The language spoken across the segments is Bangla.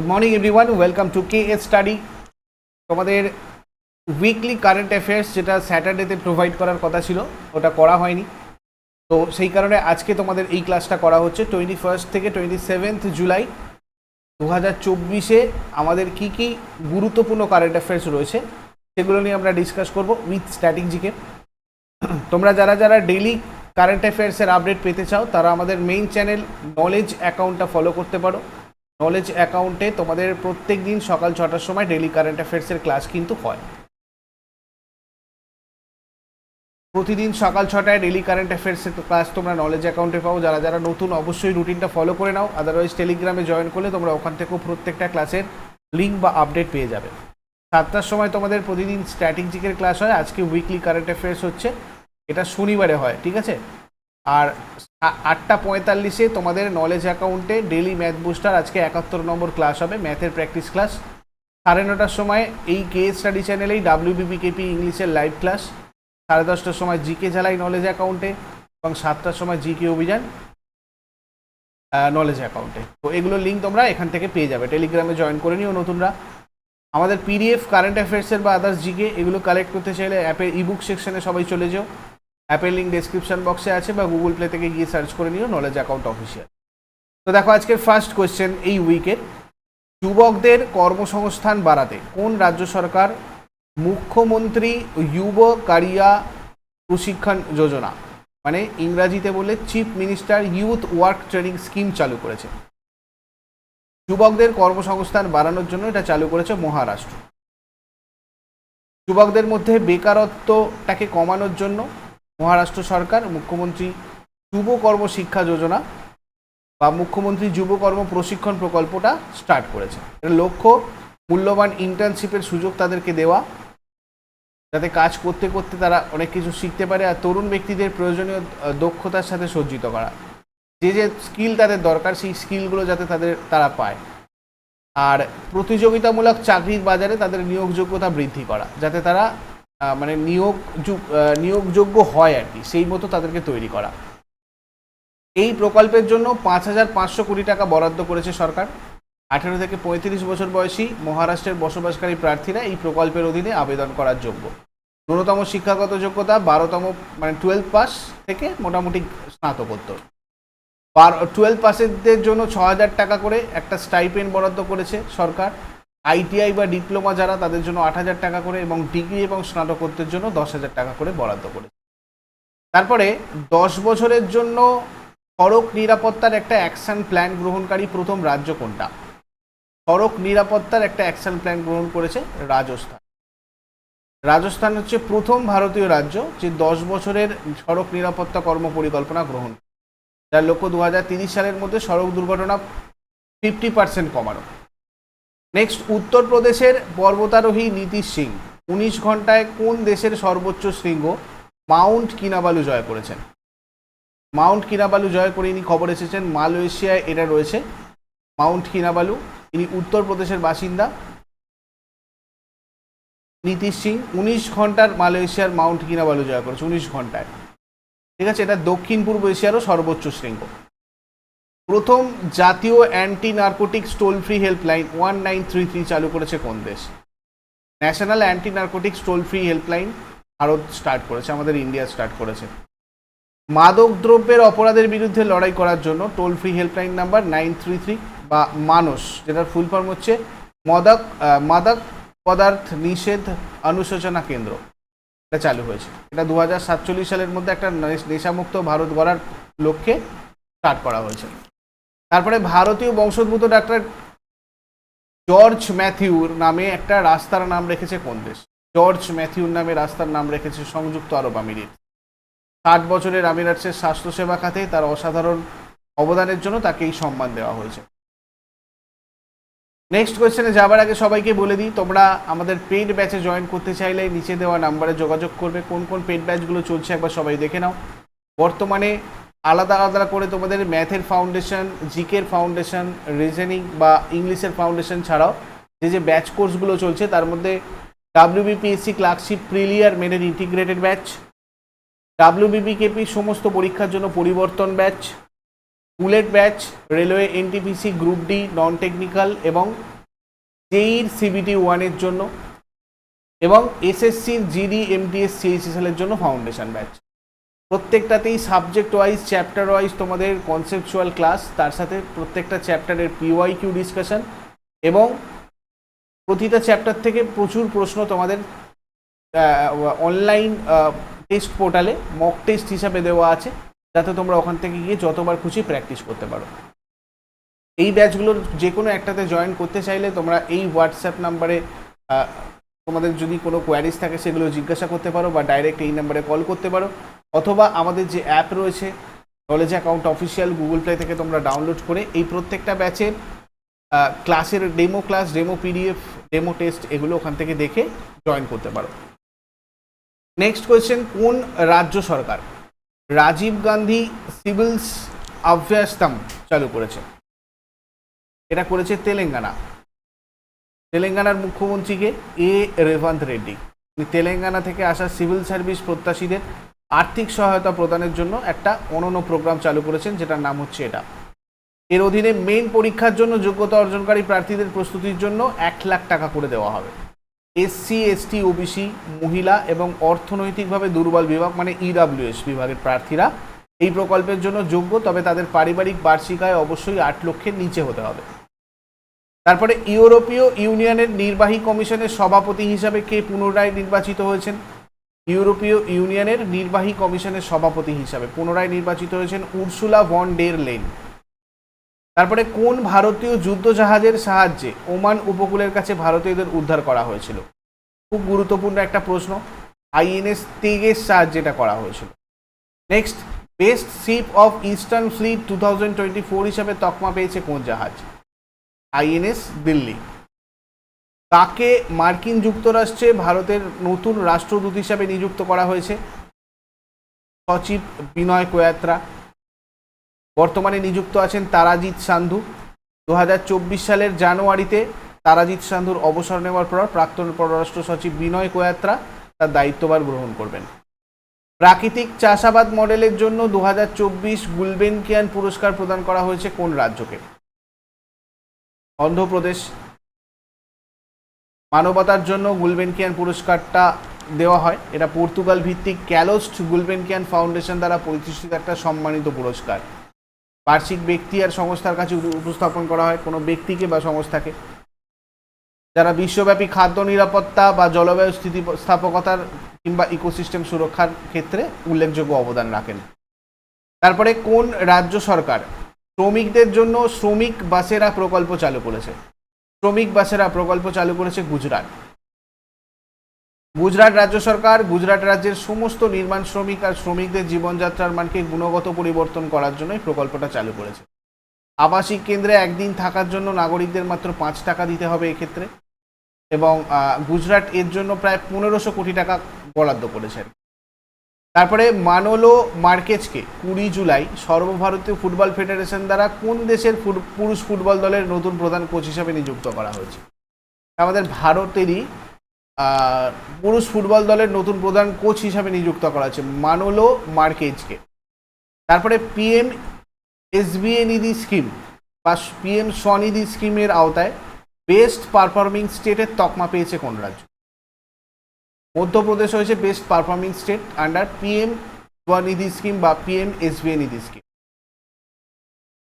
Good morning everyone welcome to K S study তোমাদের উইকলি কারেন্ট অ্যাফেয়ার্স যেটা স্যাটারডেতে প্রোভাইড করার কথা ছিল, ওটা করা হয়নি। তো সেই কারণে আজকে তোমাদের এই ক্লাসটা করা হচ্ছে টোয়েন্টি ফার্স্ট থেকে টোয়েন্টি সেভেন্থ জুলাই দু হাজার চব্বিশে আমাদের কি কি গুরুত্বপূর্ণ কারেন্ট অ্যাফেয়ার্স রয়েছে, সেগুলো নিয়ে আমরা ডিসকাস করব উইথ স্ট্র্যাটেজিকে তোমরা যারা যারা ডেলি কারেন্ট অ্যাফেয়ার্সের আপডেট পেতে চাও, তারা আমাদের মেইন চ্যানেল নলেজ অ্যাকাউন্টটা ফলো করতে পারো। নলেজ অ্যাকাউন্টে তোমাদের প্রত্যেক দিন সকাল ছটার সময় ডেইলি কারেন্ট অ্যাফেয়ার্সের ক্লাস কিন্তু হয়। প্রতিদিন সকাল ছটায় ডেলি কারেন্ট অ্যাফেয়ার্সের ক্লাস তোমরা নলেজ অ্যাকাউন্টে পাও। যারা যারা নতুন, অবশ্যই রুটিনটা ফলো করে নাও। আদারওয়াইজ টেলিগ্রামে জয়েন করলে তোমরা ওখান থেকেও প্রত্যেকটা ক্লাসের লিঙ্ক বা আপডেট পেয়ে যাবে। সাতটার সময় তোমাদের প্রতিদিন স্ট্র্যাটেজিকের ক্লাস হয়। আজকে উইকলি কারেন্ট অ্যাফেয়ার্স হচ্ছে। এটা শনিবারে হয়, ঠিক আছে? আর আটটা পঁয়তাল্লিশে তোমাদের নলেজ অ্যাকাউন্টে ডেলি ম্যাথ বুস্টার আজকে একাত্তর নম্বর ক্লাস হবে ম্যাথের প্র্যাকটিস ক্লাস সাড়ে নটার সময় এই কে স্টাডি চ্যানেলেই ডাব্লিউবিপিকেপি ইংলিশের লাইভ ক্লাস সাড়ে দশটার সময় জিকে ঝালাই নলেজ অ্যাকাউন্টে এবং সাতটার সময় জিকে অভিযান নলেজ অ্যাকাউন্টে তো এগুলোর লিঙ্ক তোমরা এখান থেকে পেয়ে যাবে। টেলিগ্রামে জয়েন করে নিও নতুনরা। আমাদের পিডিএফ কারেন্ট অ্যাফেয়ার্সের বা আদার্স জিকে এগুলো কালেক্ট করতে চাইলে অ্যাপের ইবুক সেকশনে সবাই চলে যাও। অ্যাপের লিঙ্ক ডেসক্রিপশন বক্সে আছে বা গুগল প্লে থেকে গিয়ে সার্চ করে নিও নলেজ অ্যাকাউন্ট অফিসিয়াল তো দেখো, আজকের ফার্স্ট কোয়েশ্চেন এই উইকের যুবকদের কর্মসংস্থান বাড়াতে কোন রাজ্য সরকার মুখ্যমন্ত্রী যুব কারিয়া প্রশিক্ষণ যোজনা? মানে ইংরাজিতে বলে chief minister youth work training scheme চালু করেছে। যুবকদের কর্মসংস্থান বাড়ানোর জন্য এটা চালু করেছে মহারাষ্ট্র। যুবকদের মধ্যে বেকারত্বটাকে কমানোর জন্য মহারাষ্ট্র সরকার, মুখ্যমন্ত্রী যুব কর্ম শিক্ষা যোজনা বা মুখ্যমন্ত্রী যুব কর্ম প্রশিক্ষণ প্রকল্পটা স্টার্ট করেছে। এর লক্ষ্য মূল্যবান ইন্টার্নশিপের সুযোগ তাদেরকে দেওয়া, যাতে কাজ করতে করতে তারা অনেক কিছু শিখতে পারে আর তরুণ ব্যক্তিদের প্রয়োজনীয় দক্ষতার সাথে সজ্জিত করা। যে যে স্কিল তাদের দরকার, সেই স্কিলগুলো যাতে তাদের, তারা পায়। আর প্রতিযোগিতামূলক চাকরির বাজারে তাদের নিয়োগযোগ্যতা বৃদ্ধি করা, যাতে তারা মানে নিয়োগ নিয়োগযোগ্য হয় আর কি, সেই মতো তাদেরকে তৈরি করা। এই প্রকল্পের জন্য পাঁচ হাজার পাঁচশো কোটি টাকা বরাদ্দ করেছে সরকার। আঠেরো থেকে পঁয়ত্রিশ বছর বয়সী মহারাষ্ট্রের বসবাসকারী প্রার্থীরা এই প্রকল্পের অধীনে আবেদন করার যোগ্য। ন্যূনতম শিক্ষাগত যোগ্যতা বারোতম মানে টুয়েলভ পাস থেকে মোটামুটি স্নাতকোত্তর। বারো টুয়েলভ পাসেরদের জন্য ছ হাজার টাকা করে একটা স্টাইপেন্ড বরাদ্দ করেছে সরকার। আইটিআই বা ডিপ্লোমা যারা তাদের জন্য আট হাজার টাকা করে এবং ডিগ্রি এবং স্নাতকোত্তের জন্য দশ হাজার টাকা করে বরাদ্দ করেছে। তারপরে দশ বছরের জন্য সড়ক নিরাপত্তার একটা অ্যাকশন প্ল্যান গ্রহণকারী প্রথম রাজ্য কোনটা? সড়ক নিরাপত্তার একটা অ্যাকশন প্ল্যান গ্রহণ করেছে রাজস্থান। রাজস্থান হচ্ছে প্রথম ভারতীয় রাজ্য যে দশ বছরের সড়ক নিরাপত্তা কর্ম পরিকল্পনা গ্রহণ। করে। যার লক্ষ্য দু সালের মধ্যে সড়ক দুর্ঘটনা ফিফটি পার্সেন্ট কমানো। নেক্সট উত্তরপ্রদেশের পর্বতারোহী নীতিশ সিং। উনিশ ঘন্টায় কোন দেশের সর্বোচ্চ শৃঙ্গ? মাউন্ট কিনাবালু জয় করেছেন। মাউন্ট কিনাবালু জয় করে ইনি খবর এসেছেন, মালয়েশিয়ায় এটা রয়েছে। মাউন্ট কিনাবালু, ইনি উত্তরপ্রদেশের বাসিন্দা। নীতিশ সিং, উনিশ ঘণ্টার মালয়েশিয়ার মাউন্ট কিনাবালু জয় করেছে, উনিশ ঘন্টায়। ঠিক আছে, এটা দক্ষিণ পূর্ব এশিয়ারও সর্বোচ্চ শৃঙ্গ। প্রথম জাতীয় anti narcotics toll free helpline one nine three three চালু করেছে কোন দেশ? National anti narcotics toll free helpline Bharat start করেছে, আমাদের ইন্ডিয়া স্টার্ট করেছে। মাদক দ্রব্যের অপরাধের বিরুদ্ধে লড়াই করার জন্য toll free helpline number nine three three বা মানস, যেটার ফুল ফর্ম হচ্ছে মদক মাদক পদার্থ নিষেধ অনুশোচনা কেন্দ্র। এটা চালু হয়েছে। এটা দু সালের মধ্যে একটা নেশ- নেশামুক্ত ভারত গড়ার লক্ষ্যে স্টার্ট করা হয়েছে। তারপরে ভারতীয় বংশোদ্ভূত ডাক্তার জর্জ ম্যাথিউর নামে একটা রাস্তার নাম রেখেছে কোন দেশ? জর্জ ম্যাথিউর নামে রাস্তার নাম রেখেছে সংযুক্ত আরব আমিরাত। ষাট বছরের আমিরাটসের স্বাস্থ্যসেবা খাতে তার অসাধারণ অবদানের জন্য তাকে এই সম্মান দেওয়া হয়েছে। নেক্সট কোয়েশ্চেনে যাবার আগে সবাইকে বলে দিই, তোমরা আমাদের পেইড ব্যাচে জয়েন করতে চাইলে নিচে দেওয়া নাম্বারে যোগাযোগ করবে। কোন কোন পেইড ব্যাচগুলো চলছে একবার সবাই দেখে নাও। বর্তমানে আলাদা আলাদা করে তোমাদের ম্যাথের ফাউন্ডেশন জিকের ফাউন্ডেশন রিজনিং বা ইংলিশের ফাউন্ডেশন ছাড়াও যে যে ব্যাচ কোর্সগুলো চলছে, তার মধ্যে ডাব্লিউবিপিএসসি ক্লার্কশিপ প্রিলিয়ার মেনের ইন্টিগ্রেটেড ব্যাচ ডাব্লিউবিপিকেপি সমস্ত পরীক্ষার জন্য পরিবর্তন batch bullet batch railway NTPC group D non technical এবং জেইর সিবিটি ওয়ানের জন্য এবং এসএসসির জিডি এমটিএস সিএইচএসএল এর জন্য ফাউন্ডেশন ব্যাচ প্রত্যেকটাতেই সাবজেক্ট ওয়াইজ চ্যাপ্টার ওয়াইজ তোমাদের কনসেপচুয়াল ক্লাস তার সাথে প্রত্যেকটা চ্যাপ্টারের পিওয়াই কিউ ডিসকাশন এবং প্রতিটা চ্যাপ্টার থেকে প্রচুর প্রশ্ন তোমাদের অনলাইন টেস্ট পোর্টালে মক টেস্ট হিসাবে দেওয়া আছে, যাতে তোমরা ওখান থেকে গিয়ে যতবার খুশি প্র্যাকটিস করতে পারো। এই ব্যাচগুলোর যে কোনো একটাতে জয়েন করতে চাইলে তোমরা এই হোয়াটসঅ্যাপ নাম্বারে তোমাদের যদি কোনো কোয়ারিজ থাকে সেগুলো জিজ্ঞাসা করতে পারো বা ডাইরেক্ট এই নাম্বারে কল করতে পারো। অথবা আমাদের যে অ্যাপ রয়েছে knowledge account official Google Play থেকে তোমরা ডাউনলোড করে এই প্রত্যেকটা ব্যাচের ক্লাসের demo class demo PDF demo test এগুলো ওখান থেকে দেখে জয়েন করতে পারো। নেক্সট কোয়েশ্চেন কোন রাজ্য সরকার? রাজীব গান্ধী সিভিলস অভ্যাস্তম চালু করেছে। এটা করেছে তেলেঙ্গানা। তেলেঙ্গানার মুখ্যমন্ত্রীকে এ রেভান্ত রেড্ডি। তেলেঙ্গানা থেকে আসা সিভিল সার্ভিস প্রত্যাশীদের আর্থিক সহায়তা প্রদানের জন্য একটা অনন্য প্রোগ্রাম চালু করেছেন, যেটার নাম হচ্ছে এটা। এর অধীনে মেইন পরীক্ষার জন্য যোগ্যতা অর্জনকারী প্রার্থীদের প্রস্তুতির জন্য এক লাখ টাকা করে দেওয়া হবে। এসসি এসটি ওবিসি, মহিলা এবং অর্থনৈতিকভাবে দুর্বল বিভাগ মানে ইডাব্লিউএস বিভাগের প্রার্থীরা এই প্রকল্পের জন্য যোগ্য, তবে তাদের পারিবারিক বার্ষিক আয় অবশ্যই আট লক্ষের নিচে হতে হবে। তারপরে ইউরোপীয় ইউনিয়নের নির্বাহী কমিশনের সভাপতি হিসাবে কে পুনরায় নির্বাচিত হয়েছেন? ইউরোপীয় ইউনিয়নের নির্বাহী কমিশনের সভাপতি হিসাবে পুনরায় নির্বাচিত হয়েছেন উর্সুলা ভন ডের লেন। তারপরে কোন ভারতীয় যুদ্ধজাহাজের সাহায্যে ওমান উপকূলের কাছে ভারতীয়দের উদ্ধার করা হয়েছিল? খুব গুরুত্বপূর্ণ একটা প্রশ্ন। আইএনএস তেগের সাহায্যে এটা করা হয়েছিল। Next, best ship of eastern fleet two thousand twenty four হিসাবে তকমা পেয়েছে কোন জাহাজ? আইএনএস, দিল্লি। কাকে মার্কিন যুক্তরাষ্ট্রে ভারতের নতুন রাষ্ট্রদূত হিসাবে নিযুক্ত করা হয়েছে। সচিব বিনয় কোয়াত্রা। বর্তমানে নিযুক্ত আছেন তারাজিৎ সান্ধু। দু হাজার চব্বিশ সালের জানুয়ারিতে তারাজিৎ সান্ধুর অবসর নেওয়ার পর প্রাক্তন পররাষ্ট্র সচিব বিনয় কোয়াত্রা তার দায়িত্বভার গ্রহণ করবেন। প্রাকৃতিক চাষাবাদ মডেলের জন্য দু হাজার চব্বিশ গুলবেনকিয়ান পুরস্কার প্রদান করা হয়েছে কোন রাজ্যকে? অন্ধ্রপ্রদেশ মানবতার জন্য গুলবেনকিয়ান পুরস্কারটা দেওয়া হয়। এটা পর্তুগাল ভিত্তিক ক্যালোস্ট গুলবেনকিয়ান ফাউন্ডেশন দ্বারা প্রতিষ্ঠিত একটা সম্মানিত পুরস্কার। বার্ষিক ব্যক্তি আর সংস্থার কাছে উপস্থাপন করা হয় কোনো ব্যক্তিকে বা সংস্থাকে। যারা বিশ্বব্যাপী খাদ্য নিরাপত্তা বা জলবায়ু স্থিতিস্থাপকতার কিংবা ইকোসিস্টেম সুরক্ষার ক্ষেত্রে উল্লেখযোগ্য অবদান রাখেন। তারপরে কোন রাজ্য সরকার? শ্রমিকদের জন্য শ্রমিক বাসেরা প্রকল্প চালু করেছে। শ্রমিক বাসেরা প্রকল্প চালু করেছে গুজরাট। গুজরাট রাজ্য সরকার গুজরাট রাজ্যের সমস্ত নির্মাণ শ্রমিক আর শ্রমিকদের জীবনযাত্রার মানকে গুণগত পরিবর্তন করার জন্য এই প্রকল্পটা চালু করেছে। আবাসিক কেন্দ্রে একদিন থাকার জন্য নাগরিকদের মাত্র পাঁচ টাকা দিতে হবে এক্ষেত্রে এবং গুজরাট এর জন্য প্রায় পনেরোশো কোটি টাকা বরাদ্দ করেছেন তারপরে মানোলো মার্কেজকে কুড়ি জুলাই সর্বভারতীয় ফুটবল ফেডারেশন দ্বারা কোন দেশের পুরুষ ফুটবল দলের নতুন প্রধান কোচ হিসাবে নিযুক্ত করা হয়েছে? আমাদের ভারতেরই পুরুষ ফুটবল দলের নতুন প্রধান কোচ হিসাবে নিযুক্ত করা হয়েছে মানোলো মার্কেজকে। তারপরে পিএম এসবিএ নিধি স্কিম বা পিএম স্বনিধি স্কিমের আওতায় বেস্ট পারফর্মিং স্টেটের তকমা পেয়েছে কোন রাজ্য? মধ্যপ্রদেশ হয়েছে best performing state under PM SVANidhi scheme বা পিএম এসবিএ নিধি স্কিম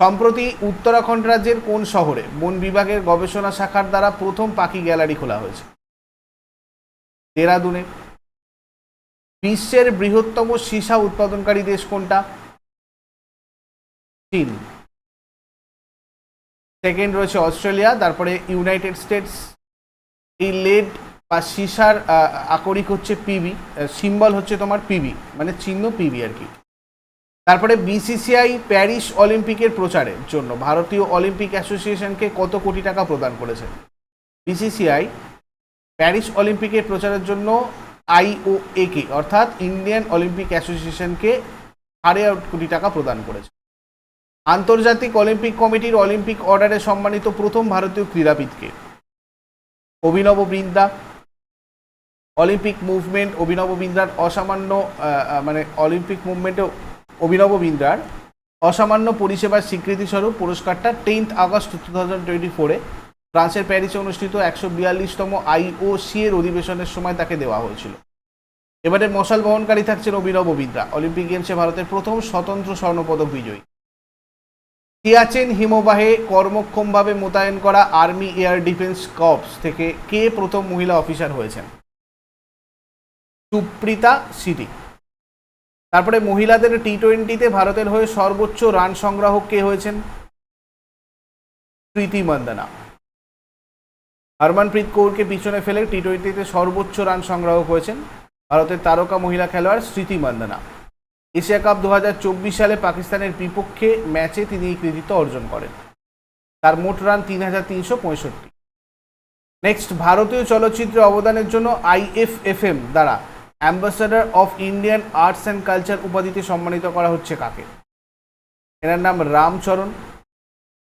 সম্প্রতি উত্তরাখণ্ড রাজ্যের কোন শহরে বন বিভাগের গবেষণা শাখার দ্বারা প্রথম পাখি গ্যালারি খোলা হয়েছে? দেরাদুনে। বিশ্বের বৃহত্তম সীসা উৎপাদনকারী দেশ কোনটা? চীন। সেকেন্ড রয়েছে অস্ট্রেলিয়া, তারপরে ইউনাইটেড স্টেটস এই লেড বা সীসার আকরিক হচ্ছে পিবি সিম্বল হচ্ছে তোমার পিবি মানে চিহ্ন পিবি আর কি। তারপরে বিসিসিআই প্যারিস অলিম্পিকের প্রচারের জন্য ভারতীয় অলিম্পিক অ্যাসোসিয়েশনকে কত কোটি টাকা প্রদান করেছে? বিসিসিআই প্যারিস অলিম্পিকের প্রচারের জন্য আইওএ কে, অর্থাৎ ইন্ডিয়ান অলিম্পিক অ্যাসোসিয়েশনকে সাড়ে আট কোটি টাকা প্রদান করেছে। আন্তর্জাতিক অলিম্পিক কমিটির অলিম্পিক অর্ডারে সম্মানিত প্রথম ভারতীয় ক্রীড়াবিদকে। অভিনব বৃন্দা অলিম্পিক মুভমেন্ট অভিনব বিন্দ্রার অসামান্য মানে অলিম্পিক মুভমেন্টে অভিনব বিন্দ্রার অসামান্য পরিষেবার স্বীকৃতিস্বরূপ পুরস্কারটা tenth August two thousand twenty ফোরে ফ্রান্সের প্যারিসে অনুষ্ঠিত একশো বিয়াল্লিশতম আইওসি এর অধিবেশনের সময় তাকে দেওয়া হয়েছিল। এবারে মশাল বহনকারী থাকছেন অভিনব বিদ্রা অলিম্পিক গেমসে ভারতের প্রথম স্বতন্ত্র স্বর্ণপদক বিজয়ী। সিয়াচেন হিমবাহে কর্মক্ষমভাবে মোতায়েন করা আর্মি এয়ার ডিফেন্স কর্পস থেকে কে প্রথম মহিলা অফিসার হয়েছেন? সুপ্রিতা সিটি তারপরে মহিলাদের টি টোয়েন্টিতে ভারতের হয়ে সর্বোচ্চ রান সংগ্রাহক কে হয়েছেন? প্রীতি মন্দনা। হরমনপ্রীত কৌরকে পিছনে ফেলে টি টোয়েন্টিতে সর্বোচ্চ রান সংগ্রাহক হয়েছেন ভারতের তারকা মহিলা খেলোয়াড় স্মৃতি মন্দনা। এশিয়া কাপ দু হাজার চব্বিশ সালে পাকিস্তানের বিপক্ষে ম্যাচে তিনি এই কৃতিত্ব অর্জন করেন। তার মোট রান তিন হাজার তিনশো পঁয়ষট্টি। নেক্সট ভারতীয় চলচ্চিত্রে অবদানের জন্য আইএফএফএম দ্বারা ambassador of Indian arts and culture উপাধিতে সম্মানিত করা হচ্ছে কাকে? এনার নাম রামচরণ।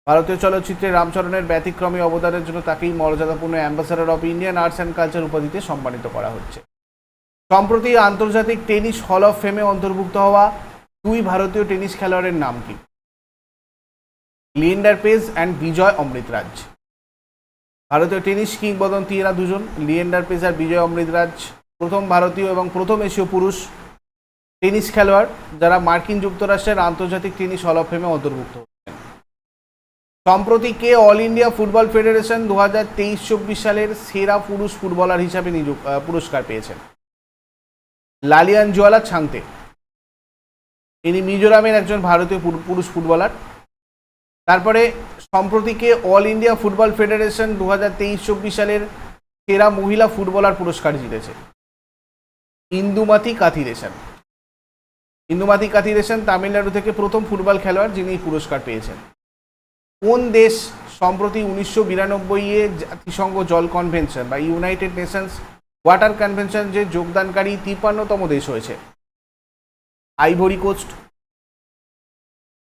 ভারতীয় চলচ্চিত্রে রামচরণের ব্যতিক্রমী অবদানের জন্য তাকেই মর্যাদাপূর্ণ ambassador of Indian arts and culture উপাধিতে সম্মানিত করা হচ্ছে। সম্প্রতি আন্তর্জাতিক টেনিস হল অফ ফেমে অন্তর্ভুক্ত হওয়া দুই ভারতীয় টেনিস খেলোয়াড়ের নাম কি? লিয়েন্ডার পেজ অ্যান্ড বিজয় অমৃতরাজ ভারতীয় টেনিস কিংবদন্তি এরা দুজন, লিয়েন্ডার পেজ আর বিজয় অমৃতরাজ প্রথম ভারতীয় এবং প্রথম এশীয় পুরুষ টেনিস খেলোয়াড় যারা মার্কিন যুক্তরাষ্ট্রের আন্তর্জাতিক টেনিস হল অফ ফেমে অন্তর্ভুক্ত। সম্প্রতি কে অল ইন্ডিয়া ফুটবল ফেডারেশন দু হাজার তেইশ চব্বিশ সালের সেরা পুরুষ ফুটবলার হিসাবে নিযুক আহ, পুরস্কার পেয়েছেন। লালিয়ানজোয়ালা ছাংতে ইনি মিজোরামের একজন ভারতীয় পুরুষ ফুটবলার। তারপরে সম্প্রতিকে অল ইন্ডিয়া ফুটবল ফেডারেশন দু হাজার তেইশ চব্বিশ সালের সেরা মহিলা ফুটবলার পুরস্কার জিতেছে। ইন্দুমাতি কাথিরেশন ইন্দুমাতি কাথিরেশন তামিলনাড়ু থেকে প্রথম ফুটবল খেলোয়াড় যিনি পুরস্কার পেয়েছেন। কোন দেশ সম্প্রতি উনিশশো বিরানব্বই এ জাতিসংঘ জল কনভেনশন বা ইউনাইটেড নেশনস ওয়াটার কনভেনশন যে যোগদানকারী তিপ্পান্নতম দেশ হয়েছে? Ivory coast.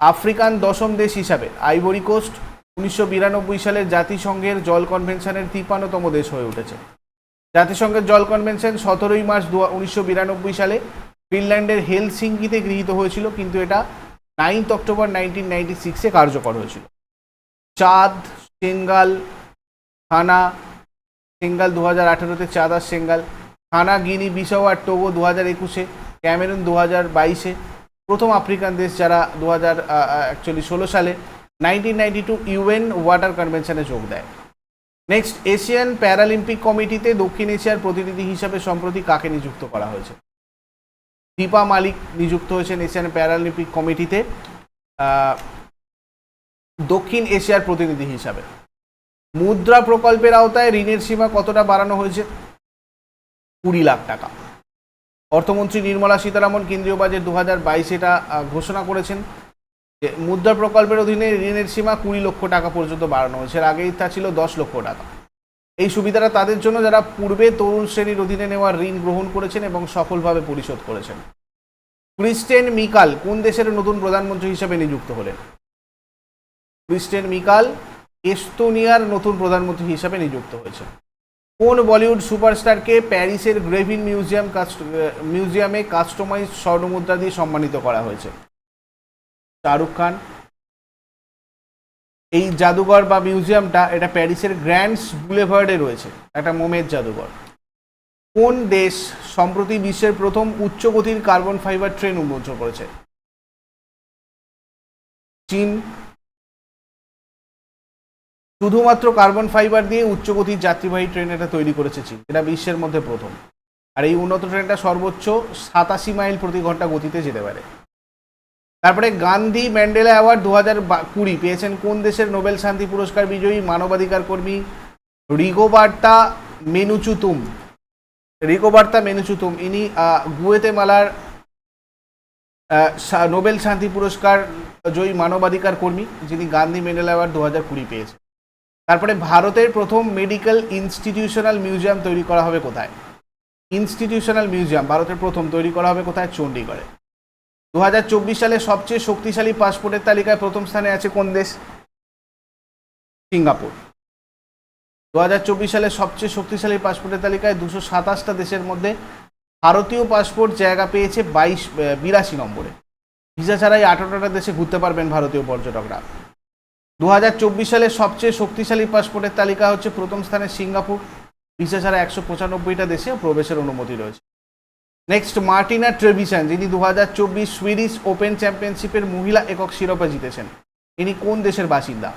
আফ্রিকান দশম দেশ হিসাবে আইভরি কোস্ট উনিশশো বিরানব্বই সালের জাতিসংঘের জল কনভেনশনের তিপ্পান্নতম দেশ হয়ে উঠেছে। জাতিসংঘের জল কনভেনশন সতেরোই মার্চ দু উনিশশো বিরানব্বই সালে ফিনল্যান্ডের হেলসিঙ্কিতে গৃহীত হয়েছিল, কিন্তু এটা নাইন্থ অক্টোবর নাইনটিন নাইনটি সিক্সে কার্যকর হয়েছিল। চাঁদ, সেঙ্গাল থানা সেঙ্গাল দু হাজার আঠেরোতে, চাঁদ আর সেঙ্গাল থানা গিনি, বিসাও আর টোগো দু হাজার একুশে, ক্যামেরুন দু হাজার বাইশে, প্রথম আফ্রিকান দেশ যারা দু হাজার অ্যাকচুয়ালি ষোলো সালে nineteen ninety two UN water কনভেনশনে যোগ দেয়। নেক্সট এশিয়ান প্যারালিম্পিক কমিটিতে দক্ষিণ এশিয়ার প্রতিনিধি হিসাবে সম্প্রতি কাকে নিযুক্ত করা হয়েছে? দীপা মালিক নিযুক্ত হয়েছেন এশিয়ান প্যারালিম্পিক কমিটিতে দক্ষিণ এশিয়ার প্রতিনিধি হিসাবে। মুদ্রা প্রকল্পের আওতায় ঋণের সীমা কতটা বাড়ানো হয়েছে? কুড়ি লাখ টাকা। অর্থমন্ত্রী নির্মলা সীতারামন কেন্দ্রীয় বাজেট দু হাজার বাইশ এটা ঘোষণা করেছেন। মুদ্রা প্রকল্পের অধীনে ঋণের সীমা কুড়ি লক্ষ টাকা পর্যন্ত বাড়ানো হয়েছে। এর আগেই তা ছিল দশ লক্ষ টাকা। এই সুবিধাটা তাদের জন্য যারা পূর্বে তরুণ শ্রেণির অধীনে নেওয়া ঋণ গ্রহণ করেছেন এবং সফলভাবে পরিশোধ করেছেন। ক্রিস্টেন মিকাল কোন দেশের নতুন প্রধানমন্ত্রী হিসেবে নিযুক্ত হলেন? ক্রিস্টেন মিকাল এস্তোনিয়ার নতুন প্রধানমন্ত্রী হিসাবে নিযুক্ত হয়েছে কোন বলিউড সুপারস্টারকে প্যারিসের গ্রেভিন মিউজিয়াম মিউজিয়ামে কাস্টমাইজ স্বর্ণমুদ্রা দিয়ে সম্মানিত করা হয়েছে? শাহরুখ খান। এই জাদুঘর বা মিউজিয়ামটা এটা প্যারিসের গ্র্যান্ডস বুলেভার্ডে রয়েছে, একটা মোমের জাদুঘর। কোন দেশ সম্প্রতি বিশ্বের প্রথম উচ্চগতির কার্বন ফাইবার ট্রেন উন্মোচন করেছে? চীন। শুধুমাত্র কার্বন ফাইবার দিয়ে উচ্চগতির যাত্রীবাহী ট্রেন এটা তৈরি করেছে চীন, এটা বিশ্বের মধ্যে প্রথম। আর এই উন্নত ট্রেনটা সর্বোচ্চ সাতাশি মাইল প্রতি ঘণ্টা গতিতে যেতে পারে। তারপরে গান্ধী ম্যান্ডেলা অ্যাওয়ার্ড দু হাজার কুড়ি পেয়েছেন কোন দেশের নোবেল শান্তি পুরস্কার বিজয়ী মানবাধিকার কর্মী? রিগোবার্তা মেনুচুতুম। রিগোবার্তা মেনুচুতুম ইনি আহ, শা- নোবেল শান্তি পুরস্কার জয়ী মানবাধিকার কর্মী যিনি গান্ধী মেডেল অ্যাওয়ার্ড দু হাজার কুড়ি পেয়েছেন। তারপরে ভারতের প্রথম মেডিকেল ইনস্টিটিউশনাল মিউজিয়াম তৈরি করা হবে কোথায়? ইনস্টিটিউশনাল মিউজিয়াম ভারতের প্রথম তৈরি করা হবে কোথায়? চণ্ডীগড়ে দু হাজার চব্বিশ সালে সবচেয়ে শক্তিশালী পাসপোর্টের তালিকায় প্রথম স্থানে আছে কোন দেশ? সিঙ্গাপুর। দু হাজার চব্বিশ সালে সবচেয়ে শক্তিশালী পাসপোর্টের তালিকায় দুশো সাতাশটা দেশের মধ্যে ভারতীয় পাসপোর্ট জায়গা পেয়েছে বাইশ বিরাশি নম্বরে। ভিসা ছাড়াই আঠারোটা দেশে ঘুরতে পারবেন ভারতীয় পর্যটকরা। দু সালের সবচেয়ে শক্তিশালী পাসপোর্টের তালিকা হচ্ছে প্রথম স্থানে সিঙ্গাপুর। ভিসা ছাড়া একশো পঁচানব্বইটা দেশে প্রবেশের অনুমতি রয়েছে। নেক্সট মার্টিনা ট্রেভিসান যিনি দু হাজার চব্বিশ সুইডিশ ওপেন চ্যাম্পিয়নশিপের মহিলা একক শিরোপা জিতেছেন। ইনি কোন দেশের বাসিন্দা?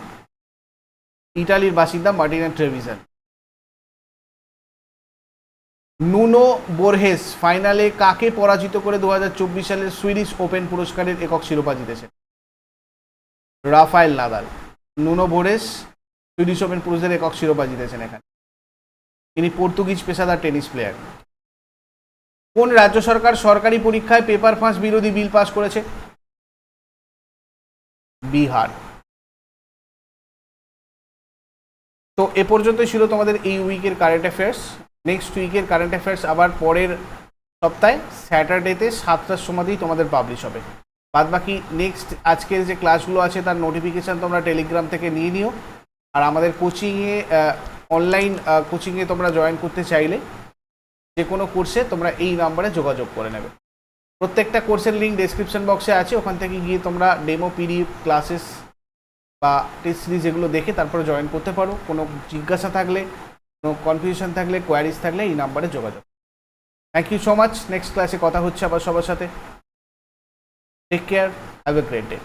ইটালির বাসিন্দা মার্টিনা ট্রেভিসান নুনো বোরহেস, ফাইনালে কাকে পরাজিত করে দু হাজার চব্বিশ সালের সুইডিশ ওপেন পুরস্কারের একক শিরোপা জিতেছেন? Rafael Nadal. Nuno Borges Swedish Open পুরুষদের একক শিরোপা জিতেছেন এখানে। ইনি পর্তুগিজ পেশাদার টেনিস প্লেয়ার। কোন রাজ্য সরকার সরকারি পরীক্ষায় পেপার ফাঁস বিরোধী বিল পাস করেছে? বিহার। তো এ পর্যন্তই ছিল তোমাদের এই উইকের কারেন্ট অ্যাফেয়ার্স নেক্সট উইকের কারেন্ট অ্যাফেয়ার্স আবার পরের সপ্তাহে স্যাটারডেতে সাতটার সময়তেই তোমাদের পাবলিশ হবে। বাদ বাকি নেক্সট আজকের যে ক্লাসগুলো আছে, তার নোটিফিকেশান তোমরা টেলিগ্রাম থেকে নিয়ে নিও। আর আমাদের কোচিংয়ে অনলাইন কোচিংয়ে তোমরা জয়েন করতে চাইলে যে কোনো কোর্সে তোমরা এই নাম্বারে যোগাযোগ করে নেবে। প্রত্যেকটা কোর্সের লিঙ্ক ডেসক্রিপশন বক্সে আছে, ওখান থেকে গিয়ে তোমরা ডেমো পিডিএফ ক্লাসেস বা টেস্ট সিরিজ এগুলো দেখে তারপরে জয়েন করতে পারো। কোনো জিজ্ঞাসা থাকলে, কোনো কনফিউশন থাকলে কোয়ারিজ থাকলে এই নাম্বারে যোগাযোগ। Thank you so much next ক্লাসে কথা হচ্ছে আবার সবার সাথে। Take care have a great day